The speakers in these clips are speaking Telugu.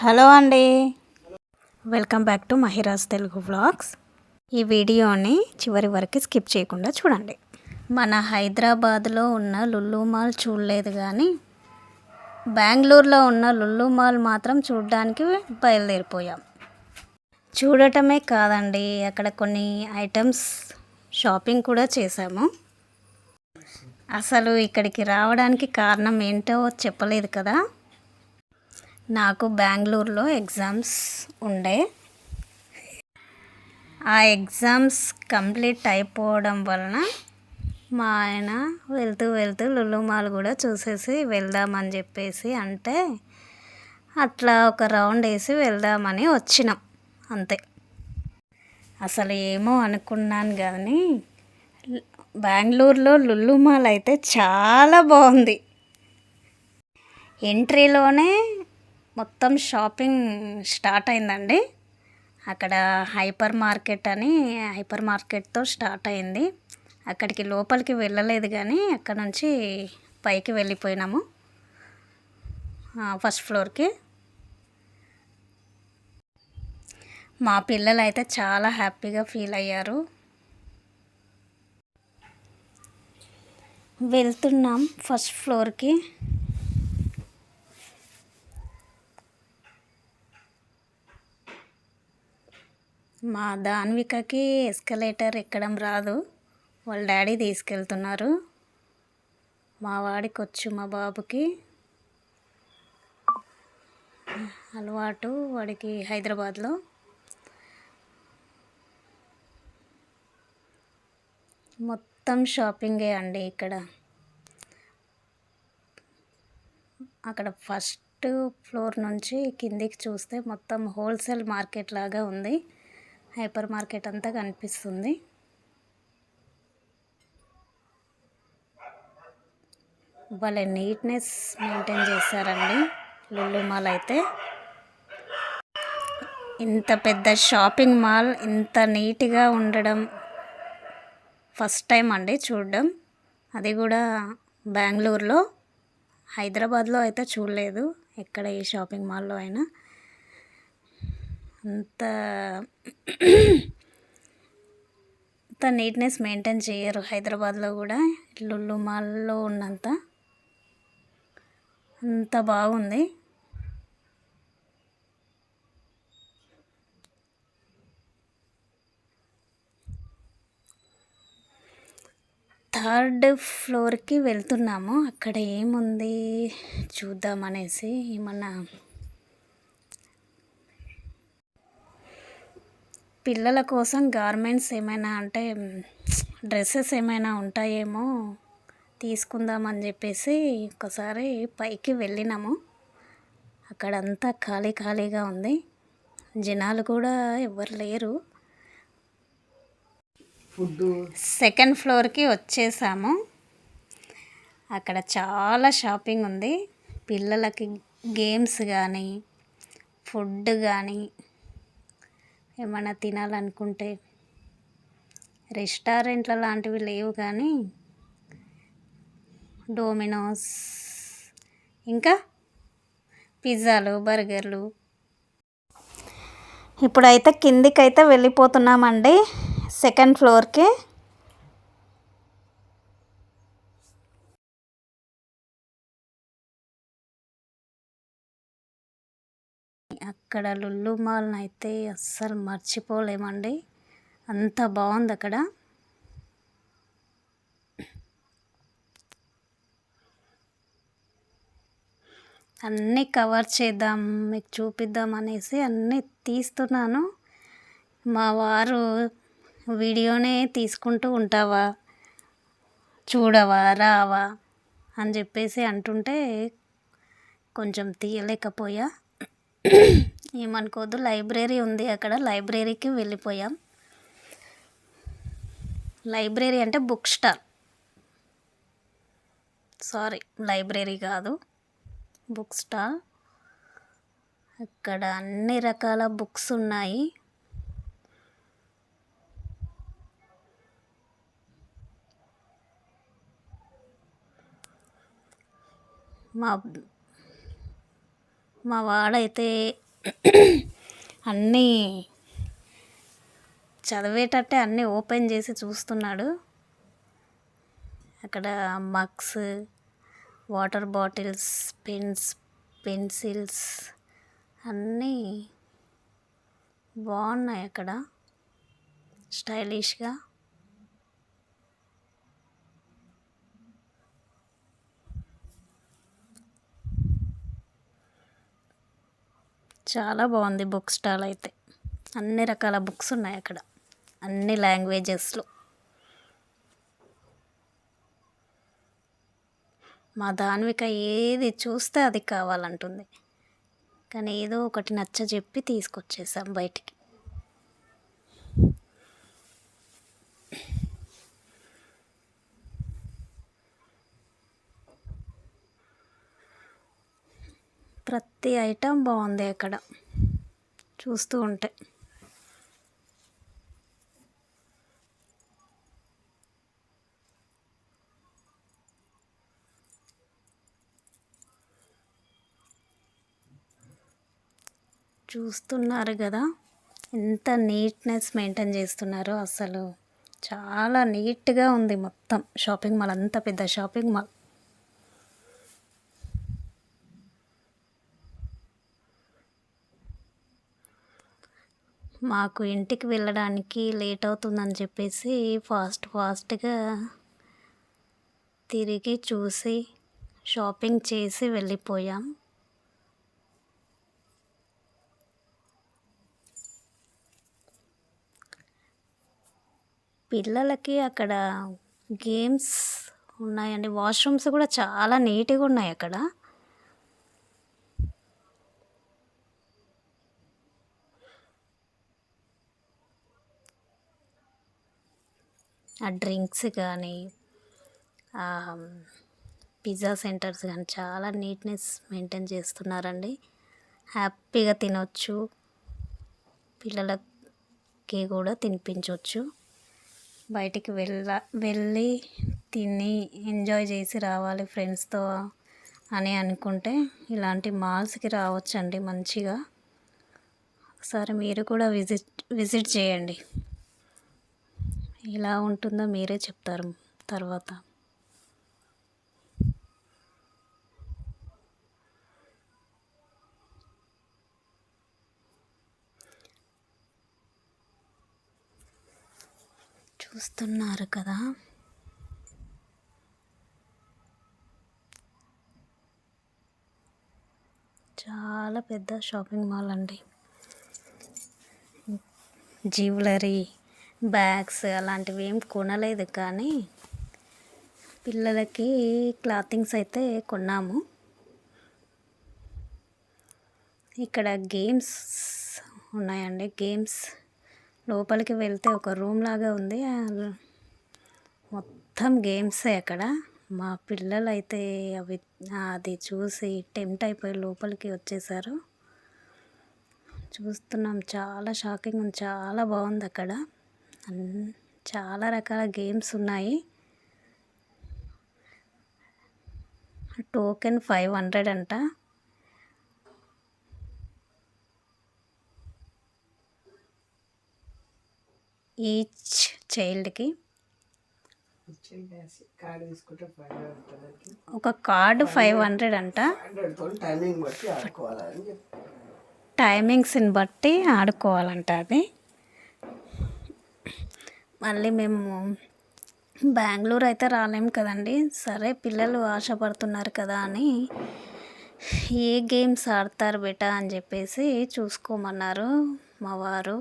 హలో అండి. Welcome back to Mahiraj Telugu vlogs. ఈ వీడియోని చివరి వరకు స్కిప్ చేయకుండా చూడండి. మన హైదరాబాద్లో ఉన్న లుల్లు మాల్ చూడలేదు కానీ బెంగళూరులో ఉన్న లుల్లు మాల్ మాత్రం చూడడానికి బయలుదేరిపోయాం. చూడటమే కాదండి అక్కడ కొన్ని ఐటమ్స్ షాపింగ్ కూడా చేశాము. అసలు ఇక్కడికి రావడానికి కారణం ఏంటో చెప్పలేదు కదా. నాకు బెంగళూరులో ఎగ్జామ్స్ ఉండే. ఆ ఎగ్జామ్స్ కంప్లీట్ అయిపోవడం వలన మా ఆయన వెళ్తూ వెళ్తూ లుల్లుమాలు కూడా చూసేసి వెళ్దామని చెప్పేసి అంటే అట్లా ఒక రౌండ్ వేసి వెళ్దామని వచ్చినాం అంతే. అసలు ఏమో అనుకున్నాను కానీ బెంగళూరులో లుల్లుమాల్ అయితే చాలా బాగుంది. ఎంట్రీలోనే మొత్తం షాపింగ్ స్టార్ట్ అయిందండి. అక్కడ హైపర్ మార్కెట్ అని హైపర్ మార్కెట్తో స్టార్ట్ అయింది. అక్కడికి లోపలికి వెళ్ళలేదు కానీ అక్కడ నుంచి పైకి వెళ్ళిపోయినాము. ఫస్ట్ ఫ్లోర్కి. మా పిల్లలు అయితే చాలా హ్యాపీగా ఫీల్ అయ్యారు. వెళ్తున్నాం ఫస్ట్ ఫ్లోర్కి. మా దాన్వికకి ఎస్కలేటర్ ఎక్కడం రాదు. వాళ్ళ డాడీ తీసుకెళ్తున్నారు. మా వాడికి వచ్చు మా బాబుకి. అలవాటు వాడికి హైదరాబాద్లో. మొత్తం షాపింగే అండి ఇక్కడ. అక్కడ ఫస్ట్ ఫ్లోర్ నుంచి కిందికి చూస్తే మొత్తం హోల్సేల్ మార్కెట్ లాగా ఉంది. హైపర్ మార్కెట్ అంతా కనిపిస్తుంది. భలే నీట్నెస్ మెయింటైన్ చేశారండి లుల్లు మాల్ అయితే. ఇంత పెద్ద షాపింగ్ మాల్ ఇంత నీట్గా ఉండడం ఫస్ట్ టైం అండి చూడడం. అది కూడా బెంగళూరులో. హైదరాబాద్లో అయితే చూడలేదు ఎక్కడ ఏ షాపింగ్ మాల్లో అయినా. అంత అంత నీట్నెస్ మెయింటైన్ చేయరు హైదరాబాద్లో కూడా లుల్లు మాల్లో ఉన్నంత. అంత బాగుంది. థర్డ్ ఫ్లోర్కి వెళ్తున్నాము. అక్కడ ఏముంది చూద్దామనేసి ఏమన్నా పిల్లల కోసం గార్మెంట్స్ ఏమైనా అంటే డ్రెస్సెస్ ఏమైనా ఉంటాయేమో తీసుకుందామని చెప్పేసి ఒకసారి పైకి వెళ్ళినాము. అక్కడంతా ఖాళీ ఖాళీగా ఉంది. జనాలు కూడా ఎవరు లేరు. ఫుడ్ సెకండ్ ఫ్లోర్కి వచ్చేసాము. అక్కడ చాలా షాపింగ్ ఉంది. పిల్లలకి గేమ్స్ కానీ ఫుడ్ కానీ ఏమైనా తినాలనుకుంటే రెస్టారెంట్ల లాంటివి లేవు కానీ డోమినోస్ ఇంకా పిజ్జాలు బర్గర్లు. ఇప్పుడైతే కిందికైతే వెళ్ళిపోతున్నామండి సెకండ్ ఫ్లోర్కి. అక్కడ లుల్లు మాల్ని అయితే అస్సలు మర్చిపోలేమండి. అంత బాగుంది అక్కడ. అన్నీ కవర్ చేద్దాం మీకు చూపిద్దాం అనేసి అన్నీ తీస్తున్నాను. మా వారు వీడియోనే తీసుకుంటూ ఉంటావా? చూడవా? రావా? అని చెప్పేసి అంటుంటే కొంచెం తీయలేకపోయా. ఏమనుకోవద్దు లైబ్రరీ ఉంది అక్కడ లైబ్రరీకి వెళ్ళిపోయాం. లైబ్రరీ అంటే బుక్ స్టాల్. సారీ లైబ్రరీ కాదు బుక్ స్టాల్. అక్కడ అన్ని రకాల బుక్స్ ఉన్నాయి. మా మా వాడైతే అన్నీ చదివేటట్టే అన్నీ ఓపెన్ చేసి చూస్తున్నాడు. అక్కడ mugs water bottles pens pencils అన్నీ బాగున్నాయి అక్కడ. స్టైలిష్గా. చాలా బాగుంది బుక్ స్టాల్ అయితే. అన్ని రకాల బుక్స్ ఉన్నాయి అక్కడ. అన్ని లాంగ్వేజెస్లో. మా దాన్విక ఏది చూస్తే అది కావాలంటుంది. కానీ ఏదో ఒకటి నచ్చ చెప్పి తీసుకొచ్చేసాం బయటికి. ప్రతి ఐటెం బాగుంది అక్కడ చూస్తూ ఉంటే. చూస్తున్నారు కదా ఎంత నీట్నెస్ మెయింటైన్ చేస్తున్నారో అసలు. చాలా నీట్గా ఉంది మొత్తం. షాపింగ్ మాల్ అంత పెద్ద షాపింగ్ మాల్ మాకు ఇంటికి వెళ్ళడానికి లేట్ అవుతుందని చెప్పేసి ఫాస్ట్ ఫాస్ట్గా తిరిగి చూసి షాపింగ్ చేసి వెళ్ళిపోయాం. పిల్లలకి అక్కడ గేమ్స్ ఉన్నాయండి. వాష్రూమ్స్ కూడా చాలా నీట్గా ఉన్నాయి అక్కడ. ఆ డ్రింక్స్ కానీ పిజ్జా సెంటర్స్ కానీ చాలా నీట్నెస్ మెయింటైన్ చేస్తున్నారండి. హ్యాపీగా తినొచ్చు. పిల్లలకి కూడా తినిపించవచ్చు బయటికి వెళ్ళ వెళ్ళి తిని ఎంజాయ్ చేసి రావాలి ఫ్రెండ్స్తో అని అనుకుంటే ఇలాంటి మాల్స్కి రావచ్చండి మంచిగా. ఒకసారి మీరు కూడా విజిట్ విజిట్ చేయండి. ఎలా ఉంటుందో మీరే చెప్తారు తర్వాత. చూస్తున్నారు కదా. చాలా పెద్ద షాపింగ్ మాల్ అండి. జ్యువెలరీ బ్యాగ్స్ అలాంటివి ఏం కొనలేదు కానీ పిల్లలకి క్లాతింగ్స్ అయితే కొన్నాము. ఇక్కడ గేమ్స్ ఉన్నాయండి గేమ్స్. లోపలికి వెళ్తే ఒక రూమ్ లాగా ఉంది. మొత్తం గేమ్సే అక్కడ. మా పిల్లలు అయితే అవి అది చూసి టెంప్ట్ అయిపోయి లోపలికి వచ్చేసారు. చూస్తున్నాం చాలా షాకింగ్ ఉంది చాలా బాగుంది అక్కడ. చాలా రకాల గేమ్స్ ఉన్నాయి. టోకెన్ ఫైవ్ హండ్రెడ్ అంట. ఈచ్ చైల్డ్కి ఒక కార్డు ఫైవ్ హండ్రెడ్ అంట. టైమింగ్స్ని బట్టి ఆడుకోవాలంట అది. మళ్ళీ మేము బెంగళూరు అయితే రాలేము కదండి. సరే పిల్లలు ఆశపడుతున్నారు కదా అని ఏ గేమ్స్ ఆడతారు బేటా అని చెప్పేసి చూసుకోమన్నారు మా వారు.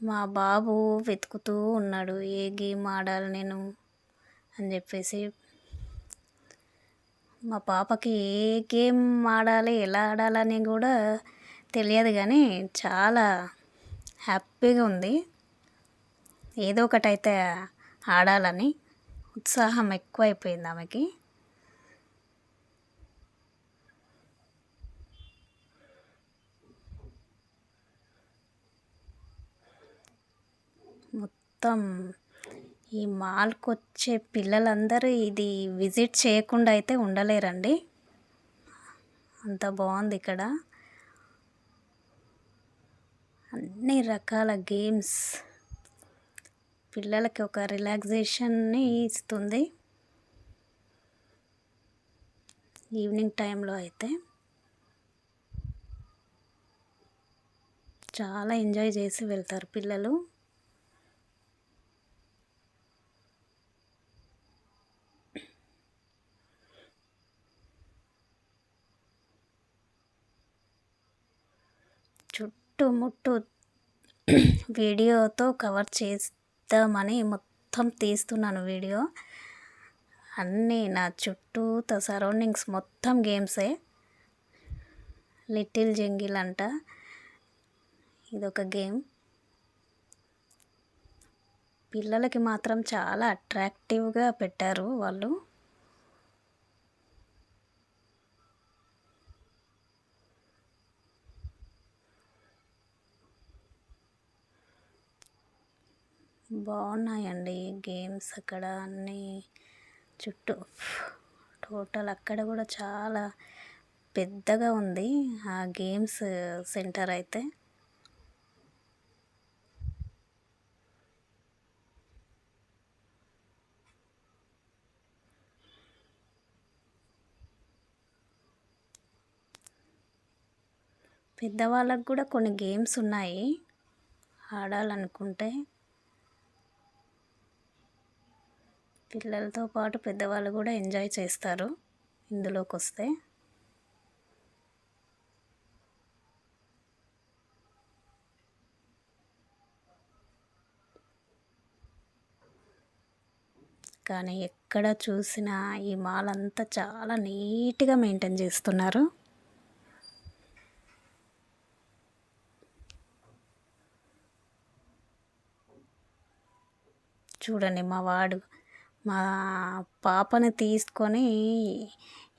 మా బాబు వెతుకుతూ ఉన్నాడు ఏ గేమ్ ఆడాలి నేను అని చెప్పేసి. మా పాపకి ఏ గేమ్ ఆడాలి ఎలా ఆడాలని కూడా తెలియదు కానీ చాలా హ్యాపీగా ఉంది. ఏదో ఒకటి అయితే ఆడాలని ఉత్సాహం ఎక్కువైపోయింది ఆమెకి. మొత్తం ఈ మాల్కి వచ్చే పిల్లలందరూ ఇది విజిట్ చేయకుండా అయితే ఉండలేరండి. అంత బాగుంది ఇక్కడ. అన్ని రకాల గేమ్స్ పిల్లలకి ఒక రిలాక్సేషన్ని ఇస్తుంది. ఈవినింగ్ టైంలో అయితే చాలా ఎంజాయ్ చేసి వెళ్తారు పిల్లలు. చుట్టుముట్టు వీడియోతో కవర్ చేద్దామని మొత్తం తీస్తున్నాను వీడియో. అన్నీ నా చుట్టూ సరౌండింగ్స్ మొత్తం గేమ్సే. లిటిల్ జంగిల్ అంట ఇదొక గేమ్. పిల్లలకి మాత్రం చాలా అట్రాక్టివ్గా పెట్టారు వాళ్ళు. బాగున్నాయండి గేమ్స్ అక్కడ అన్నీ చుట్టూ. టోటల్ అక్కడ కూడా చాలా పెద్దగా ఉంది ఆ గేమ్స్ సెంటర్ అయితే. పెద్దవాళ్ళకు కూడా కొన్ని గేమ్స్ ఉన్నాయి. ఆడాలనుకుంటే పిల్లలతో పాటు పెద్దవాళ్ళు కూడా ఎంజాయ్ చేస్తారు ఇందులోకి వస్తే కానీ ఎక్కడ చూసినా ఈ మాల్ అంతా చాలా నీట్గా మెయింటైన్ చేస్తున్నారు. చూడండి మా వాడు మా పాపని తీసుకొని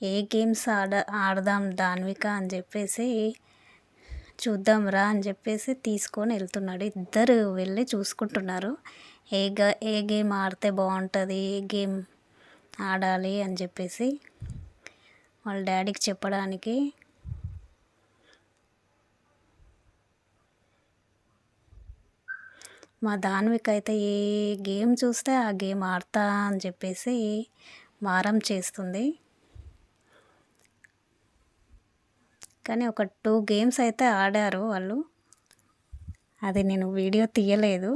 ఏ గేమ్స్ ఆడ ఆడదాం దాన్విక అని చెప్పేసి చూద్దాం రా అని చెప్పేసి తీసుకొని వెళ్తున్నాడు. ఇద్దరు వెళ్ళి చూసుకుంటున్నారు. ఏ గా ఏ గేమ్ ఆడితే బాగుంటుంది ఏ గేమ్ ఆడాలి అని చెప్పేసి వాళ్ళ డాడీకి చెప్పడానికి మా దాన్విక్ అయితే ఏ గేమ్ చూస్తే ఆ గేమ్ ఆడతా అని చెప్పేసి మారం చేస్తుంది. కానీ ఒక టూ గేమ్స్ అయితే ఆడారు వాళ్ళు. అది నేను వీడియో తీయలేదు.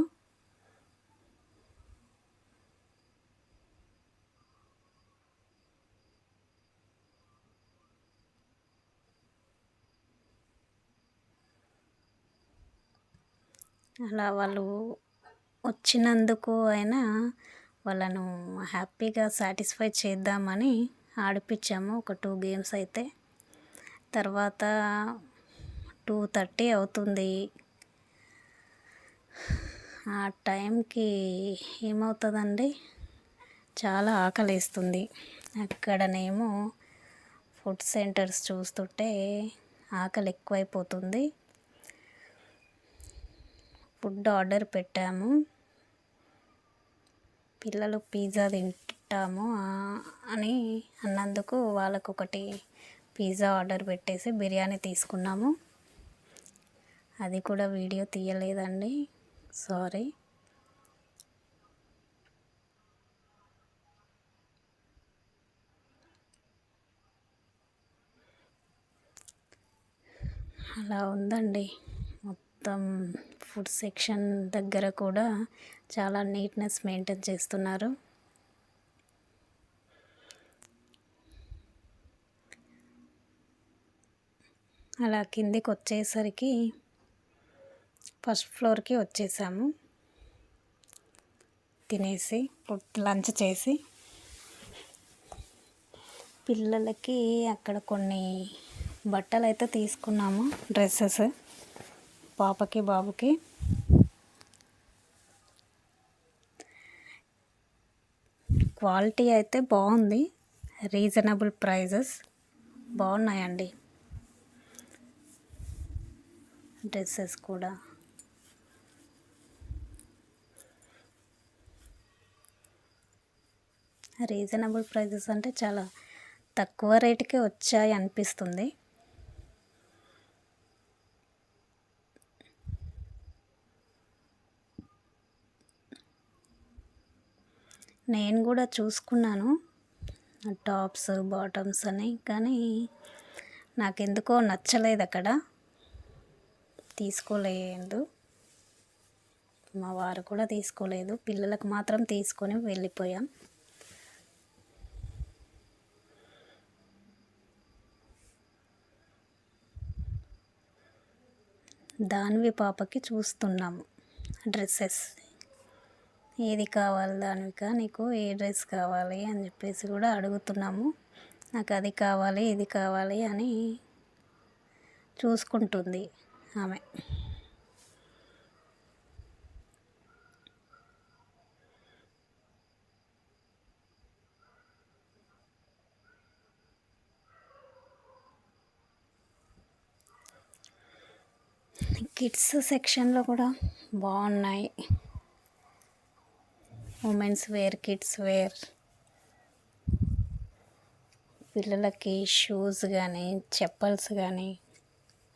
అలా వాళ్ళు వచ్చినందుకు అయినా వాళ్ళను హ్యాపీగా సాటిస్ఫై చేద్దామని ఆడిపించాము ఒక టూ గేమ్స్ అయితే. తర్వాత టూ థర్టీ అవుతుంది. ఆ టైంకి ఏమవుతుందండి? చాలా ఆకలిస్తుంది. అక్కడనేమో ఫుడ్ సెంటర్స్ చూస్తుంటే ఆకలి ఎక్కువైపోతుంది ఫుడ్ ఆర్డర్ పెట్టాము. పిల్లలు పిజ్జా తింటాము అని అన్నందుకు వాళ్ళకు ఒకటి పిజ్జా ఆర్డర్ పెట్టేసి బిర్యానీ తీసుకున్నాము. అది కూడా వీడియో తీయలేదండి. సారీ. అలా ఉందండి. మొత్తం ఫుడ్ సెక్షన్ దగ్గర కూడా చాలా నీట్నెస్ మెయింటైన్ చేస్తున్నారు. అలా కిందికి వచ్చేసరికి ఫస్ట్ ఫ్లోర్కి వచ్చేసాము. తినేసి లంచ్ చేసి పిల్లలకి అక్కడ కొన్ని బట్టలు అయితే తీసుకున్నాము డ్రెస్సెస్. పాపకి బాబుకి. క్వాలిటీ అయితే బాగుంది. రీజనబుల్ ప్రైజెస్ బాగున్నాయండి. డ్రెస్సెస్ కూడా. రీజనబుల్ ప్రైజెస్ అంటే చాలా తక్కువ రేటుకే వచ్చాయి అనిపిస్తుంది నేను కూడా చూసుకున్నాను. టాప్స్ బాటమ్స్ అని. కానీ నాకెందుకో నచ్చలేదు అక్కడ. తీసుకోలేదు. మా వారు కూడా తీసుకోలేదు. పిల్లలకు మాత్రం తీసుకొని వెళ్ళిపోయాం. దానివి పాపకి చూస్తున్నాము. డ్రెస్సెస్. ఏది కావాలి దానివిక నీకు ఏ డ్రెస్ కావాలి అని చెప్పేసి కూడా అడుగుతున్నాము. నాకు అది కావాలి ఇది కావాలి అని చూసుకుంటుంది ఆమె. కిడ్స్ సెక్షన్లో కూడా బాగున్నాయి. ఉమెన్స్ వేర్ కిడ్స్ వేర్ పిల్లలకి షూస్ కానీ చెప్పల్స్ కానీ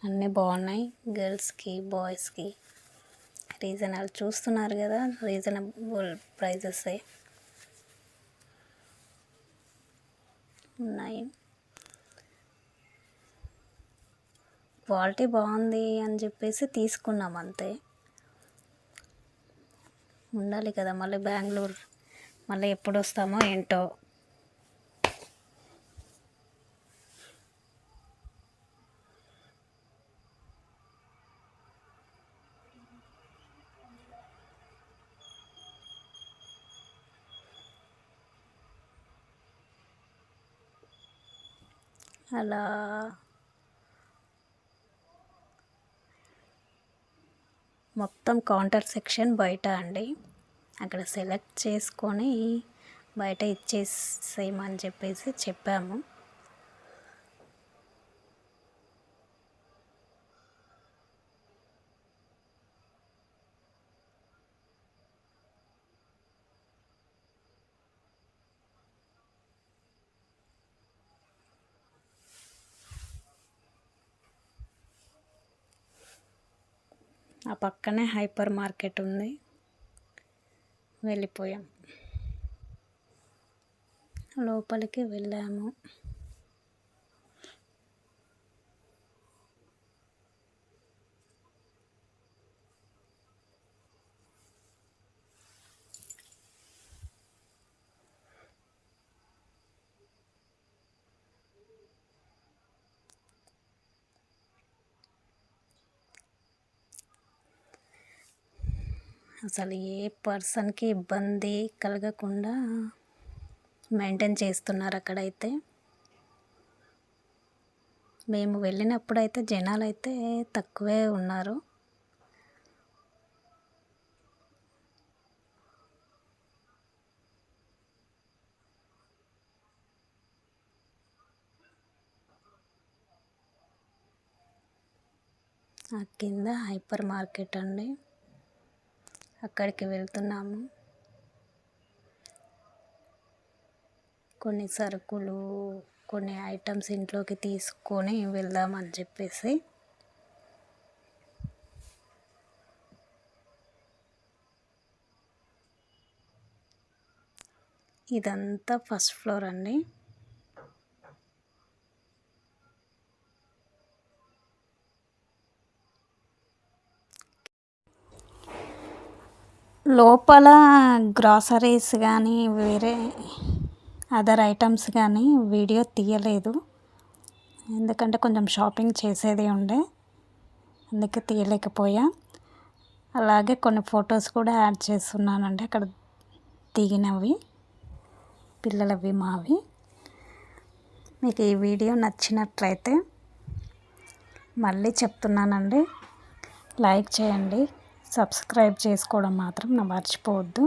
అన్నీ బాగున్నాయి. గర్ల్స్కి బాయ్స్కి రీజనబుల్ చూస్తున్నారు కదా రీజనబుల్ ప్రైజెస్ ఉన్నాయి. క్వాలిటీ బాగుంది అని చెప్పేసి తీసుకున్నాం అంతే. ఉండాలి కదా మళ్ళీ బెంగళూరు మళ్ళీ ఎప్పుడు వస్తామో ఏంటో. అలా. మొత్తం కౌంటర్ సెక్షన్ బయట అండి. అక్కడ సెలెక్ట్ చేసుకొని బయట ఇచ్చేసేయమని చెప్పేసి చెప్పాము. ఆ పక్కనే హైపర్ మార్కెట్ ఉంది. వెళ్ళిపోయాం. లోపలికి వెళ్ళాము. అసలు ఏ పర్సన్కి ఇబ్బంది కలగకుండా మెయింటైన్ చేస్తున్నారు అక్కడైతే మేము వెళ్ళినప్పుడు అయితే జనాలు అయితే తక్కువే ఉన్నారు. ఆ కింద హైపర్ మార్కెట్ అండి. అక్కడికి వెళ్తున్నాము. కొన్ని సరుకులు కొన్ని ఐటమ్స్ ఇంట్లోకి తీసుకొని వెళ్దామని చెప్పేసి. ఇదంతా ఫస్ట్ ఫ్లోర్ అండి. లోపల గ్రాసరీస్ కానీ వేరే అదర్ ఐటమ్స్ కానీ వీడియో తీయలేదు. ఎందుకంటే కొంచెం షాపింగ్ చేసేది ఉండే. అందుకే తీయలేకపోయా. అలాగే కొన్ని ఫొటోస్ కూడా యాడ్ చేస్తున్నానండి. అక్కడ దిగినవి. పిల్లలవి మావి. మీకు ఈ వీడియో నచ్చినట్లయితే మళ్ళీ చెప్తున్నానండి. లైక్ చేయండి. సబ్స్క్రైబ్ చేసుకోవడం మాత్రం నా మర్చిపోవద్దు.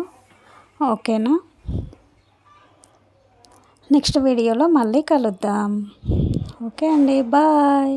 ఓకేనా? నెక్స్ట్ వీడియోలో మళ్ళీ కలుద్దాం. ఓకే అండి బాయ్.